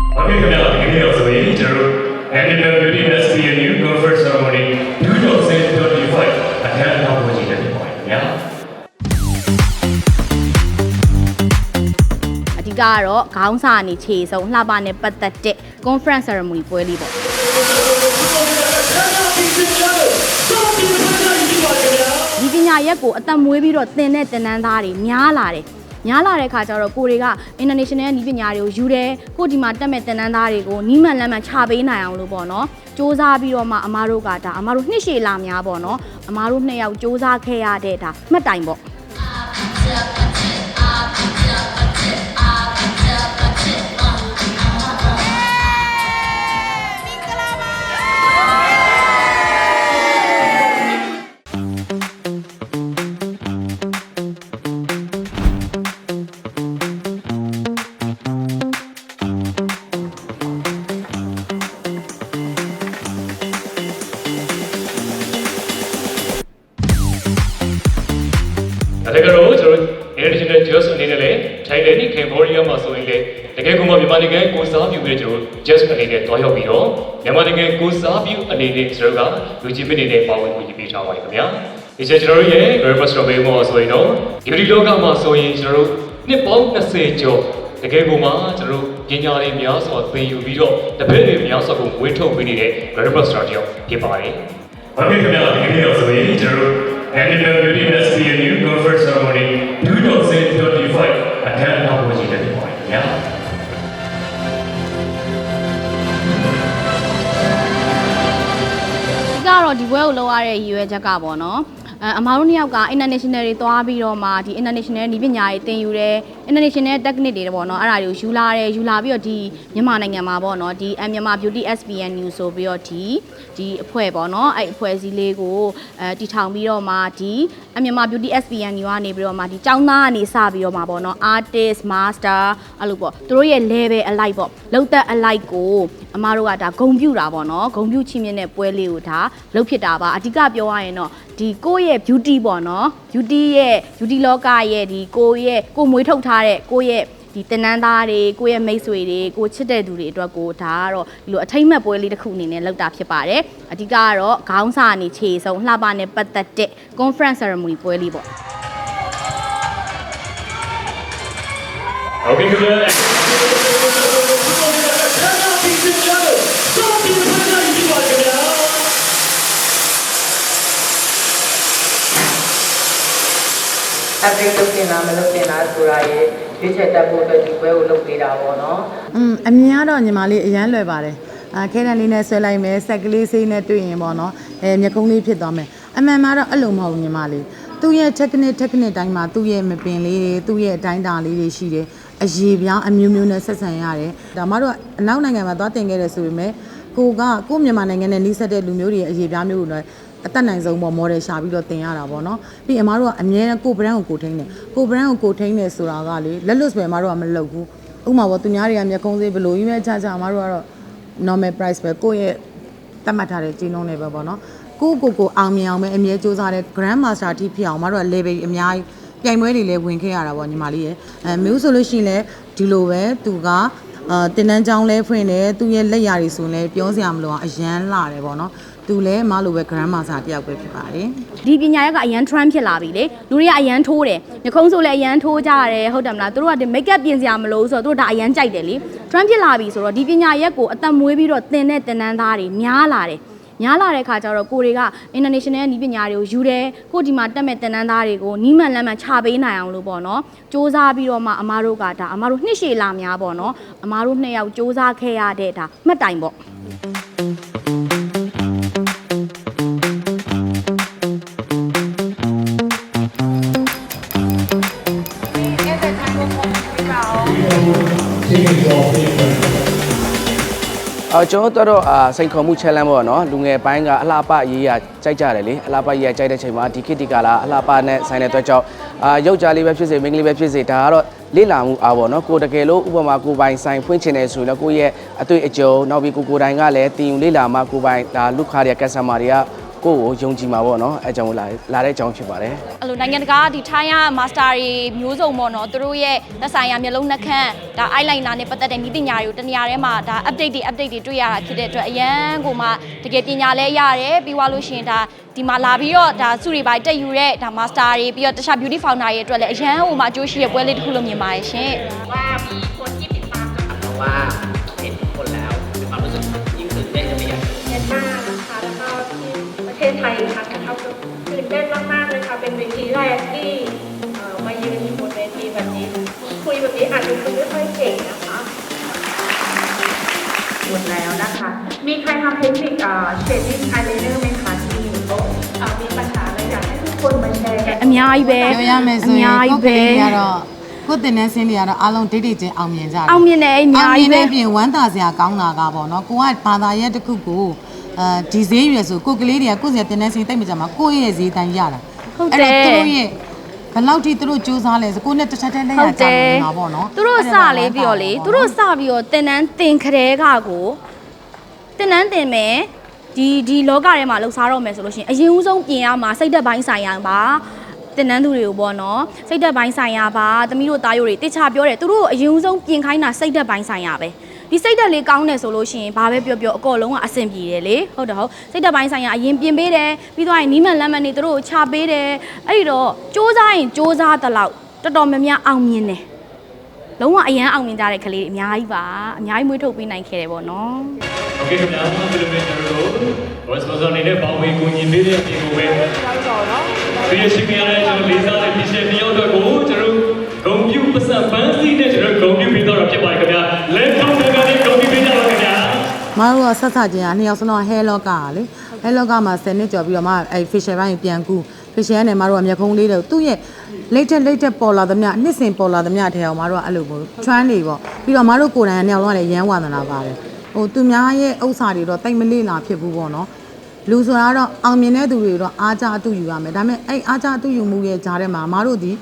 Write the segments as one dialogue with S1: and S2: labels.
S1: ဟုတ်ကဲ့ခင်ဗျာဒီနေ့တော့ဆိုရင်ကျွန်တော်တို့ Animal Beauty SPNU Conference Ceremony 2025အခမ်းအနားကိုကြည့်ရဖြစ်ပါတယ်ခင်ဗျာ
S2: အဓိကကတော့ခေါင်းစာအနေခြေဆုံးလှပနဲ့ပတ်သက်တဲ့ conference ceremony ပွဲလေးပေါ့ဒီပညာရက်ကိုအသက်မွေးပြီးတော့သင်တဲ့သင်တန်းသားတွေများလာတယ် များလာတဲ့ခါကျတော့ကိုတွေက international နီးပညာတွေကိုယူတယ်ကိုဒီမှာတက်မဲ့သင်တန်းသားတွေကိုနီးမှန်လမ်းမှန်ချပေးနိုင်အောင်လို့ပေါ့နော်စ조사ပြီးတော့မှအမားတို့ကဒါအမားတို့နှစ်ရှည်လာများပေါ့နော်အမားတို့နှစ်ယောက်စ조사ခဲ့ရတဲ့ဒါမှတ်တိုင်ပေါ့
S1: ဒါတကယ်တော့ကျွန်တော်တို့ international jazz အနေနဲ့လည်း Thailand နဲ့ Cambodia မှာဆိုရင်လည်းတကယ်ကိုမှမြန်မာနိုင်ငံကိုစားပြုပြီးကျွန်တော်တို့ jazz အနေနဲ့တွားရောက်ပြီးတော့မြန်မာနိုင်ငံကိုစားပြုအနေနဲ့ကျွန်တော်ကလူကြီးမင်းနေတဲ့ပါဝင်မှုကြီးပေးထားပါတယ်ခင်ဗျာဒီချက်ကျွန်တော်တို့ရဲ့ Reverse Strawberry မှာဆိုရင်တော့ဒီဒီလောကမှာဆိုရင်ကျွန်တော်တို့နှစ်ပေါင်း20ကျော်တကယ်ကိုမှကျွန်တော်တို့ပညာရေးများစွာသင်ယူပြီးတော့တပည့်တွေများစွာကိုဝေထုတ်ပေးနေတဲ့ Reverse Strawberry ဖြစ်ပါတယ်ဟုတ်ကဲ့ခင်ဗျာဒီနေ့တော့ဆိုရင်ကျွန်တော်တို့ Animal Beauty SPNU က်ကပေါ့
S2: နော်အဲအမားတို့နှစ်ယောက်က international တွေသွားပြီးတော့မှဒီ international နီးပညာတွေသင်ယူတယ် international technique တွေပေါ့နော်အဲ့ဒါတွေကိုယူလာတယ်ယူလာပြီးတော့ဒီမြန်မာနိုင်ငံမှာပေါ့နော်ဒီအမြန်မာ beauty SPN news ဆိုပြီးတော့ဒီဒီအဖွဲ့ပေါ့နော်အဲ့အဖွဲ့အစည်းလေးကိုအဲတည်ထောင်ပြီးတော့မှဒီအမြန်မာ beauty SPN news ကနေပြီးတော့မှဒီចောင်းသားကနေစပြီးတော့မှပေါ့နော် artist master အဲ့လိုပေါ့သူတို့ရဲ့ level အလိုက်ပေါ့လောက်သက်အလိုက်ကိုအမားတို့ကဒါဂုံပြူတာပေါ့နော်ဂုံပြူချီးမြှင့်တဲ့ပွဲလေးကိုဒါလုပ်ဖြစ်တာပါအဓိကပြောရရင်တော့ဒီကိုယ့်ရဲ့ beauty ပေါ့နော် beauty ရဲ့ beauty လောကရဲ့ဒီကိုယ့်ရဲ့ကိုယ်မွေးထုတ်ထားတဲ့ကိုယ့်ရဲ့ဒီတင်နန်းသားတွေကိုယ့်ရဲ့မိတ်ဆွေတွေကိုချစ်တဲ့သူတွေအတွက်ကိုဒါကတော့ဒီလိုအထိမ့်မှတ်ပွဲလေးတစ်ခုအနေနဲ့လုပ်တာဖြစ်ပါတယ်အဓိကကတော့ခေါင်းစာအနေခြေဆုံးလှပနဲ့ပတ်သက်တဲ့ conference ceremony ပွဲလေးပေါ့
S1: ဟုတ်ကဲ့ခင်ဗျာ
S3: update လုပ်တင်တာမလုပ်တင်တာဆိုတာရေရွေးချယ်တတ်ဖို့အတွက်ဒီပွဲကိုလုပ်ပေးတာပေါ့နော်
S4: อืมအမြင်ကတော့ညီမလေးအရန်လွယ်ပါတယ်အာခဲတန်လေးနဲ့ဆွဲလိုက်မယ်ဆက်ကလေးစိနဲ့တွေ့ရင်ပေါ့နော်အဲမျက်ကုံးလေးဖြစ်သွားမယ်အမှန်မှာတော့အဲ့လိုမဟုတ်ဘူးညီမလေးသူ့ရဲ့ technique technique တိုင်းမှာသူ့ရဲ့မပင်လေးတွေသူ့ရဲ့အတိုင်းတာလေးတွေရှိတယ်အရေးပြောင်းအမျိုးမျိုးနဲ့ဆက်ဆံရတယ်ဒါမှတော့အနောက်နိုင်ငံမှာသွားတင်ခဲ့တယ်ဆိုပေမဲ့ကိုကကို့မြန်မာနိုင်ငံနဲ့နှိစက်တဲ့လူမျိုးတွေရဲ့အရေးပြောင်းမျိုးကိုလည်း အသက်နိုင်ဆုံးပေါ့ model ရှာပြီးတော့တင်ရတာပေါ့နော်ပြီးအမားတို့ကအမြဲတမ်းကို brand ကိုကိုထိန်းတယ်ကို brand ကိုကိုထိန်းတယ်ဆိုတာကလေလက်လွတ်ဆိုရင်အမားတို့ကမလုပ်ဘူးဥပမာပေါ့သူများတွေကမျက်ခုံးစေးဘယ်လိုကြီးပဲချာချာအမားတို့ကတော့ normal price ပဲကိုယ့်ရဲ့တတ်မှတ်ထားတဲ့ကြီးနှုန်းတွေပဲပေါ့နော်ကိုယ့်ကိုယ်ကိုအောင်မြင်အောင်ပဲအမြဲစူးစမ်းတဲ့ grand master အထိဖြစ်အောင်အမားတို့က level အများကြီးပြိုင်ပွဲတွေလည်းဝင်ခဲ့ရတာပေါ့ညီမလေးရဲ့အဲမျိုးဆိုလို့ရှိရင်လည်းဒီလိုပဲသူကအာတင်တန်းချောင်းလဲဖွင့်တယ်သူရဲ့လက်ရာတွေဆိုရင်လည်းပြောစရာမလိုအောင်အရန်လာတယ်ပေါ့နော် သူလည်းအမလိုပဲ grand master တယောက်ပဲဖြစ်ပါတယ်
S2: ဒီပညာရက်ကအရန် trend ဖြစ်လာပြီလေလူတွေကအရန်ထိုးတယ်ညခုံးဆိုလည်းအရန်ထိုးကြရတယ်ဟုတ်တယ်မလားသူတို့ကဒီ make up ပြင်စရာမလိုဘူးဆိုတော့သူတို့ဒါအရန်ကြိုက်တယ်လေ trend ဖြစ်လာပြီဆိုတော့ဒီပညာရက်ကိုအသက်မွေးပြီးတော့သင်တဲ့သင်တန်းသားတွေများလာတယ်များလာတဲ့ခါကျတော့ကိုတွေက international နီးပညာတွေကိုယူတယ်ကိုဒီမှာတက်မဲ့သင်တန်းသားတွေကိုနီးမှန်လမ်းမှန်ချပေးနိုင်အောင်လို့ပေါ့နော်စ조사ပြီးတော့မှအမားတို့ကဒါအမားတို့နှစ်ရှည်လာများပေါ့နော်အမားတို့နှစ်ယောက်စ조사ခဲ့ရတဲ့ဒါမှတ်တိုင်ပေါ့
S5: အော်ကျွန်တော်တို့အာစိန်ခေါ်မှု challenge ပေါ့နော်လူငယ်ပိုင်းကအလှပရေးရကြိုက်ကြတယ်လေအလှပရေးရကြိုက်တဲ့ချိန်မှာဒီခေတ်ဒီကာလာအလှပနဲ့ဆိုင်တဲ့အတွက်ကြောင့်အာယောက်ျားလေးပဲဖြစ်စေမိန်းကလေးပဲဖြစ်စေဒါကတော့လေ့လာမှုအားပေါ့နော်ကိုတကယ်လို့ဥပမာကိုပိုင်ဆိုင်ဖွင့်ချင်တယ်ဆိုရင်တော့ကိုယ့်ရဲ့အတွေ့အကြုံနောက်ပြီးကိုကိုတိုင်ကလည်းတင်ယူလေ့လာမှကိုပိုင်ဒါလူခါတွေက customer တွေက ကိုယ့်ကိုယုံကြည်မှာပေါ့နော်အဲကြောင့်လာလာတဲ့အကြောင်းဖြစ်ပါတယ်
S2: အဲ့လိုနိုင်ငံတကာဒီထိုင်းရမာစတာတွေမျိုးစုံပေါ့နော်သူတို့ရဲ့လက်ဆိုင်ရာမျက်လုံးနှက်ခမ်းဒါ eyeliner နဲ့ပတ်သက်တဲ့နည်းပညာတွေကိုတနေရာထဲမှာဒါ update တွေ update တွေတွေ့ရတာဖြစ်တဲ့အတွက်အရန်ကိုမှတကယ်ပညာလဲရတယ်ပြီးသွားလို့ရှိရင်ဒါဒီမှာလာပြီးတော့ဒါစုတွေပါတက်ယူတဲ့ဒါ master တွေပြီးတော့တခြား beauty founder တွေအတွက်လည်းအရန်ဟိုမှာအကျိုးရှိတဲ့ပွဲလေးတစ်ခုလို့မြင်ပါတယ်ရှင်
S6: ค่ะ
S7: นะครับตื่นเต้นมากๆเลยค่ะ เป็นเวทีแรกที่เอ่อมายืนอยู่บนเวทีแบบนี้ คุยแบบนี้อาจจะคุยไม่ค่อยเก่งนะคะ
S3: หมดแล้วนะคะ มีใครทำเทคนิคเอ่อเชดดิ้งอายไลเนอร์ไหมคะที่อยู่โต๊ะ
S7: อ่ามีปัญหาอะไรอยากให้ทุกคนมาแชร์กัน
S2: အများကြီးပဲ
S4: ပြောရမယ်
S2: အ
S4: ဆိုရင်
S2: များ
S4: ကို
S2: ကြီး
S4: ယ်က
S2: ပဲ
S4: လေးတွေကတော့ကိုယ်တင်တဲ့ဆင်းတွေကတော့အားလုံးဒိတ်ဒိတ်ချင်းအောင်မြင်ကြတယ်
S2: အောင်မြင်တယ်အများကြီးပဲ
S4: အောင်မြင်တဲ့အပြင်ဝမ်းသာစရာကောင်းတာကပေါ့နော်ကိုကဘာသာရက်တစ်ခုကို အဲဒီဈေးရွယ်ဆိုကိုယ်ကလေးတွေကကိုယ့်စရာတင်တဲ့ဆင်းတိတ်မကြမှာကိုယ့်ရဲ့ဈေးတန်းရတာ
S2: ဟုတ်တယ်
S4: အဲ့တော့သူတို့ရဲ့ဘယ်လောက်ထိသူတို့စူးစမ်းလဲဆိုကိုယ်နဲ့တစ်ချက်တည်းလက်ရ
S2: ဟုတ်
S4: ကြ
S2: တယ်
S4: မှာပေါ့နော်
S2: သူတို့စလေးပြီးတော့လေသူတို့စပြီးတော့တင်တန်းတင်ခရဲကကိုတင်တန်းတင်မယ်ဒီဒီလောကထဲမှာလှုပ်ရှားတော့မယ်ဆိုလို့ရှိရင်အရင်ဦးဆုံးပြင်ရမှာစိတ်သက်ပိုင်းဆိုင်ရာပါတင်တန်းသူတွေကိုပေါ့နော်စိတ်သက်ပိုင်းဆိုင်ရာပါသမီးတို့သားရိုးတွေတိချပြောတယ်သူတို့အရင်ဦးဆုံးပြင်ခိုင်းတာစိတ်သက်ပိုင်းဆိုင်ရာပဲ ဒီစိတ်သက်လေးကောင်းတယ်ဆိုလို့ရှိရင်ဘာပဲပြောပြောအကောလုံးကအဆင်ပြေတယ်လေဟုတ်တယ်ဟုတ်စိတ်သက်ပိုင်းဆိုင်ရာအရင်ပြင်ပေးတယ်ပြီးတော့ရင်နီးမှန်လမ်းမှန်နေသူတို့ကိုချပေးတယ်အဲ့ဒီတော့စူးစမ်းရင်စူးစမ်းသလောက်တော်တော်များများအောင်မြင်တယ် လုံးဝအရန်အောင်မြင်ကြတဲ့ကလေးတွေအများကြီးပါအများကြီးမွေးထုတ်ပေးနိုင်ခဲ့တယ်ပေါ့နော်
S1: โอเคခင်ဗျာဘယ်လိုလဲကျွန်တော်တို့ဘောစပေါ်နေတဲ့ပေါင်းဝေးကိုညီပေးတဲ့အပြင်ကိုပဲဒီရှိမရတဲ့ကျွန်တော်လေးစားတဲ့ဒီရှင်တယောက်တော့ကိုကျွန်တော်ဂုံပြူပစပန်းစီနဲ့ကျွန်တော်ဂုံ
S4: မတို့ကဆက်ဆက်ချင်းကနှစ်ယောက်စလုံး hair lock ကလေ hair lock ကမှာ10နှစ်ကျော်ပြီးတော့မှအဲ facial ဘိုင်းကိုပြန်ကူ facial ကနေမတို့ကမျက်ခုံးလေးတွေသူ့ရဲ့ latest latest ပေါ်လာသမျှနှစ်စဉ်ပေါ်လာသမျှထဲအောင်မတို့ကအဲ့လိုမျိုး trend တွေပေါ့ပြီးတော့မတို့ကိုယ်တိုင်ကနှစ်ယောက်လုံးကလည်းရမ်းဝါသနာပါတယ်ဟိုသူများရဲ့ဥစ္စာတွေတော့တိတ်မလေးလာဖြစ်ဘူးပေါ့နော်လူဆိုတာတော့အောင်မြင်တဲ့သူတွေတော့အားကြအတူယူရမယ်ဒါပေမဲ့အဲ့အားကြအတူယူမှုရဲ့ကြားထဲမှာမတို့ဒီ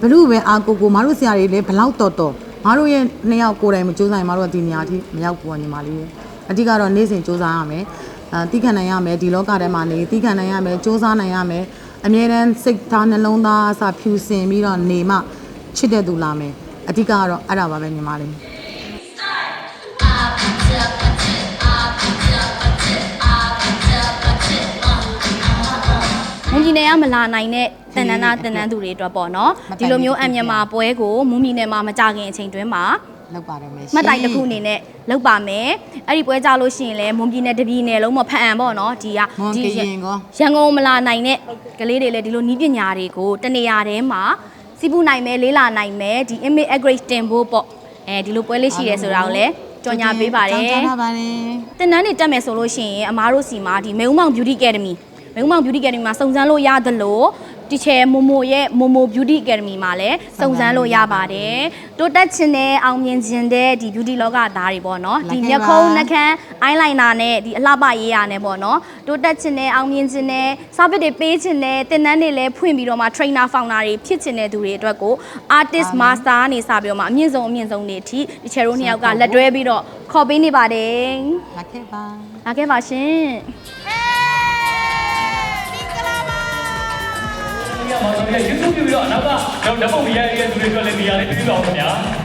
S4: ဘလို့ပဲအာကိုကိုမတို့ဆရာတွေလည်းဘလောက်တော်တော်မတို့ရဲ့နှစ်ယောက်ကိုယ်တိုင်မကြိုးစားရင်မတို့ကဒီနေရာအထိမရောက်ဘူးညီမလေးရဲ့ အဓိကတော့နေ့စဉ်စူးစမ်းရမယ်အာတိခံနိုင်ရမယ်ဒီလောကထဲမှာနေတိခံနိုင်ရမယ်စူးစမ်းနိုင်ရမယ်အမြဲတမ်းစိတ်သားနှလုံးသားအစဖြူစင်ပြီးတော့နေမှချစ်တဲ့သူလာမယ်အဓိကကတော့အဲ့ဒါပါပဲညီမလေး
S2: မွန်ပြည်နယ်ကမလာနိုင်တဲ့တန်တန်းသားတန်တန်းသူတွေအတွက်ပေါ့နော်ဒီလိုမျိုးအမြန်မာပွဲကိုမွန်ပြည်နယ်မှာမကြခင်အချိန်တွင်းမှာ
S4: လောက်ပါတယ်မယ်
S2: မှတ်တိုင်တစ်ခုအနေနဲ့လုပ်ပါမယ်အဲ့ဒီပွဲကြလို့ရှိရင်လည်းမွန်ပြည်နယ်တပြည်နယ်လုံးမဖတ်အံပေါ့နော်ဒီက
S4: မွန်
S2: ဒီ
S4: ကရင်ကော
S2: ရန်ကုန်မလာနိုင်တဲ့ကလေးတွေလည်းဒီလိုနီးပညာတွေကိုတနေရာထဲမှာစီးပူနိုင်မယ်လေးလာနိုင်မယ်ဒီ image upgrade တင်ဖို့ပေါ့အဲဒီလိုပွဲလေးရှိရဲဆိုတာကိုလည်းကြော်ညာပေးပါတယ်
S4: ကြော်ညာပါတယ်
S2: တင်တန်းနေတက်မယ်ဆိုလို့ရှိရင်အမားတို့စီမှာဒီမေုံမောင် beauty academy မေုံမောင် beauty academy မှာစုံစမ်းလို့ရသလို တီချယ်မိုမိုရဲ့မိုမို beauty academy မှာလည်းစုံစမ်းလို့ရပါတယ်တိုးတက်ခြင်းနဲ့အောင်မြင်ခြင်းတဲ့ဒီ beauty လောကသားတွေပေါ့နော်ဒီမျက်ခုံးနှာခမ်း eyeliner နဲ့ဒီအလှပရေးရနဲ့ပေါ့နော်တိုးတက်ခြင်းနဲ့အောင်မြင်ခြင်းနဲ့စာပစ်တွေပေးခြင်းနဲ့တင်တန်းတွေလည်းဖွင့်ပြီးတော့မှ trainer founder တွေဖြစ်ခြင်းတဲ့သူတွေအတွက်ကို artist master ကနေစပြီးတော့မှအမြင့်ဆုံးအမြင့်ဆုံးတွေအထိဒီချယ်တို့နှစ်ယောက်ကလက်တွဲပြီးတော့ခေါ်ပေးနေပါတယ်
S4: လာခဲ့ပါ
S2: လာခဲ့ပါရှင်
S1: ဒီမှာကျွန်တော် YouTube ပြီးတော့နောက်ကကျွန်တော်ဓာတ်ပုံရိုက်ရတဲ့သူတွေအတွက်လည်းနေရာလေးပြပြပါဦးခင်ဗျာ